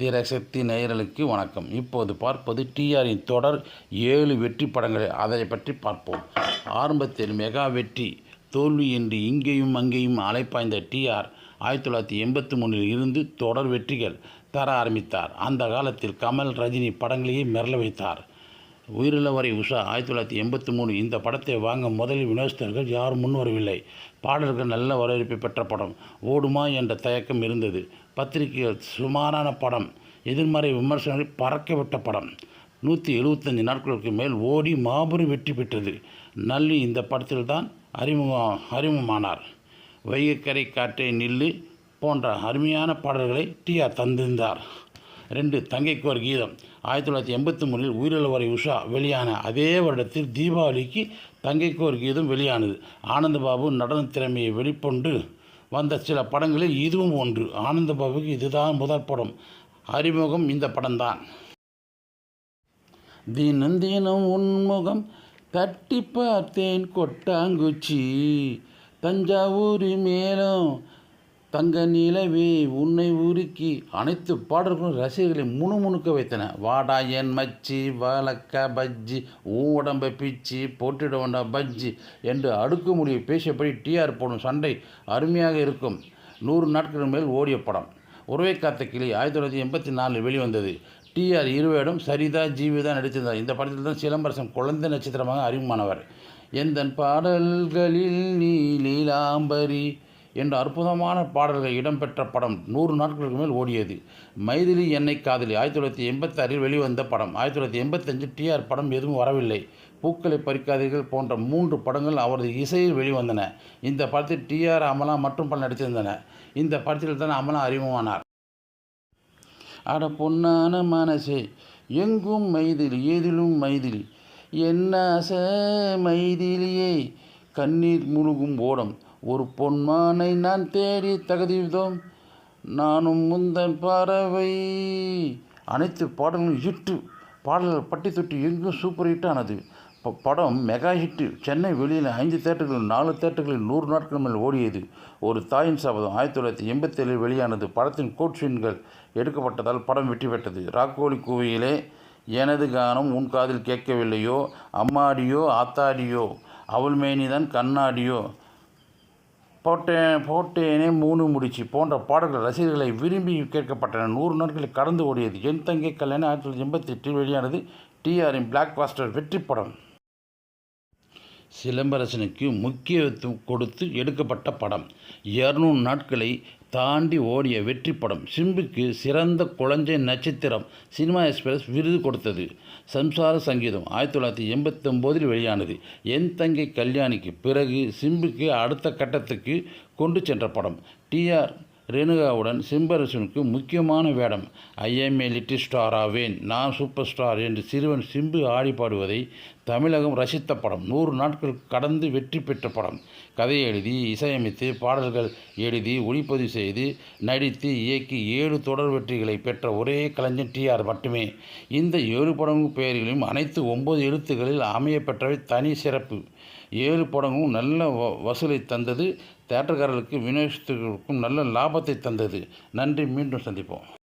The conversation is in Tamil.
தீரசக்தி நேயர்களுக்கு வணக்கம். இப்போது பார்ப்பது டிஆரின் தொடர் ஏழு வெற்றி படங்களை. அதை பற்றி பார்ப்போம். ஆரம்பத்தில் மெகா வெற்றி தோல்வி என்று இங்கேயும் அங்கேயும் அலைப்பாய்ந்த டிஆர் ஆயிரத்தி தொள்ளாயிரத்தி எண்பத்தி மூணில் இருந்து தொடர் வெற்றிகள் தர ஆரம்பித்தார். அந்த காலத்தில் கமல் ரஜினி படங்களையே மிரள வைத்தார். உயிரிழவரை உஷா ஆயிரத்தி தொள்ளாயிரத்தி எண்பத்தி மூணு இந்த படத்தை வாங்க முதலில் வினோஸ்தர்கள் யாரும் முன் வரவில்லை. பாடல்கள் நல்ல வரவேற்பை பெற்ற படம். ஓடுமா என்ற தயக்கம் இருந்தது. பத்திரிகைகள் சுமாரான படம். எதிர்மறை விமர்சனங்கள் பறக்கவிட்ட படம். நூற்றி எழுபத்தஞ்சு நாட்களுக்கு மேல் ஓடி மாபெரும் வெற்றி பெற்றது. நல்லி இந்த படத்தில் தான் அறிமுகம் அறிமுகமானார். வைகைக்கரை காற்றை நில்லு போன்ற அருமையான பாடல்களை டிஆர் தந்திருந்தார். ரெண்டு தங்கைக்கு ஒரு கீதம். ஆயிரத்தி தொள்ளாயிரத்தி எண்பத்தி மூணில் உயிரிழவரை உஷா வெளியான அதே வருடத்தில் தீபாவளிக்கு தங்கைக்கு ஒரு கீதம் வெளியானது. ஆனந்தபாபு நடன திறமையை வெளிக்கொண்டு வந்த சில படங்களில் இதுவும் ஒன்று. ஆனந்தபாபுக்கு இதுதான் முதல் படம். அறிமுகம் இந்த படம்தான். தினம் தினம் உன்முகம் தட்டி பார்த்தேன் கொட்டாங்குச்சி. தஞ்சாவூர் மேலும் தங்க நிலவே உன்னை உருக்கி அனைத்து பாடல்களும் ரசிகர்களை முணுமுணுக்க வைத்தன. வாடா என் மச்சி வழக்க பஜ்ஜி உன் உடம்பை பிச்சு போட்டுட வேண்டா பஜ்ஜி என்று அடுக்குமொழியை பேசியபடி டிஆர் போடும் சண்டை அருமையாக இருக்கும். நூறு நாட்களுக்கு மேல் ஓடிய படம். உறவை காத்த கிளி ஆயிரத்தி தொள்ளாயிரத்தி எண்பத்தி நாலில் வெளிவந்தது. டிஆர் இருவேடும் சரிதா ஜீவிதா நடித்திருந்தார். இந்த படத்தில் தான் சிலம்பரசன் குழந்தை நட்சத்திரமாக அறிமுகமானவர். எந்தன் பாடல்களில் நீ லீலாம்பரி என்ற அற்புதமான பாடல்கள் இடம்பெற்ற படம் நூறு நாட்களுக்கு மேல் ஓடியது. மைதிலி என்னை காதலி. ஆயிரத்தி தொள்ளாயிரத்தி எண்பத்தாறில் வெளிவந்த படம். ஆயிரத்தி தொள்ளாயிரத்தி எண்பத்தஞ்சு டிஆர் படம் எதுவும் வரவில்லை. பூக்களை பறிக்காதீர்கள் போன்ற மூன்று படங்கள் அவரது இசையில் வெளிவந்தன. இந்த படத்தில் டிஆர் அமலா மற்றும் பல நடித்திருந்தன. இந்த படத்தில் தான் அமலா அறிமுகமானார். அட பொன்னான மனசே எங்கும் மைதிலி ஏதிலும் மைதிலி? என்ன ஆசை மைதிலியே? கண்ணீர் முழுகும் ஓடம். ஒரு பொன்மானை நான் தேடி தகுதிவிதோம் நானும் முந்தன் பறவை அனைத்து பாடல்களும் ஹிட்டு பாடல்கள் பட்டி தொட்டி எங்கும் சூப்பர் ஹிட் ஆனது. ப- படம் மெகா ஹிட்டு சென்னை வெளியில் ஐந்து தேட்டர்களில் நாலு தேட்டர்களில் நூறு நாட்கள் மேல் ஓடியது. ஒரு தாயின் சபதம் ஆயிரத்தி தொள்ளாயிரத்தி எண்பத்தேழில் வெளியானது. படத்தின் கோட்ஷீன்கள் எடுக்கப்பட்டதால் படம் வெற்றி பெற்றது. ராக்கோலி கோவிலே எனது கானம் உன் காதில் கேட்கவில்லையோ அம்மாடியோ ஆத்தாடியோ அவள் மேனிதான் கண்ணாடியோ போட்டேன் போட்டேனே மூணு முடிச்சு. போன்ற பாடல்கள் ரசிகர்களை விரும்பி கேட்கப்பட்டன. நூறு நாட்களை கடந்து ஓடியது. என் தங்கை கல்யாணம் ஆயிரத்தி தொள்ளாயிரத்தி எண்பத்தி எட்டில் வெளியானது டிஆரின் பிளாக் பாஸ்டர் வெற்றி படம். சிலம்பரசனுக்கு முக்கியத்துவம் கொடுத்து எடுக்கப்பட்ட படம். இரநூறு நாட்களை தாண்டி ஓடிய வெற்றி படம் சிம்புக்கு சிறந்த குழந்தை நட்சத்திரம் சினிமா எக்ஸ்பிரஸ் விருது கொடுத்தது. சம்சார சங்கீதம் ஆயிரத்தி தொள்ளாயிரத்தி எண்பத்தொம்போதில் வெளியானது. என் தங்கை கல்யாணிக்கு பிறகு சிம்புக்கு அடுத்த கட்டத்துக்கு கொண்டு சென்ற படம். டிஆர் ரேணுகாவுடன் சிம்பரசனுக்கு முக்கியமான வேடம். ஐஎம்ஏ லிட்டில் ஸ்டாராவேன். நான் சூப்பர் ஸ்டார் என்று சிறுவன் சிம்பு ஆடி பாடுவதை தமிழகம் ரசித்த படம். நூறு நாட்கள் கடந்து வெற்றி பெற்ற படம். கதை எழுதி இசையமைத்து பாடல்கள் எழுதி ஒளிப்பதிவு செய்து நடித்து இயக்கி ஏழு தொடர் வெற்றிகளை பெற்ற ஒரே கலைஞன் டிஆர் மட்டுமே. இந்த ஏழு படங்கும் பெயர்களையும் அனைத்து ஒன்பது எழுத்துக்களில் அமைய பெற்றவை தனி சிறப்பு. ஏழு படங்களும் நல்ல வ- வசூலை தந்தது. தேட்டர்காரர்களுக்கு விநியோகத்துக்கும் நல்ல லாபத்தை தந்தது. நன்றி. மீண்டும் சந்திப்போம்.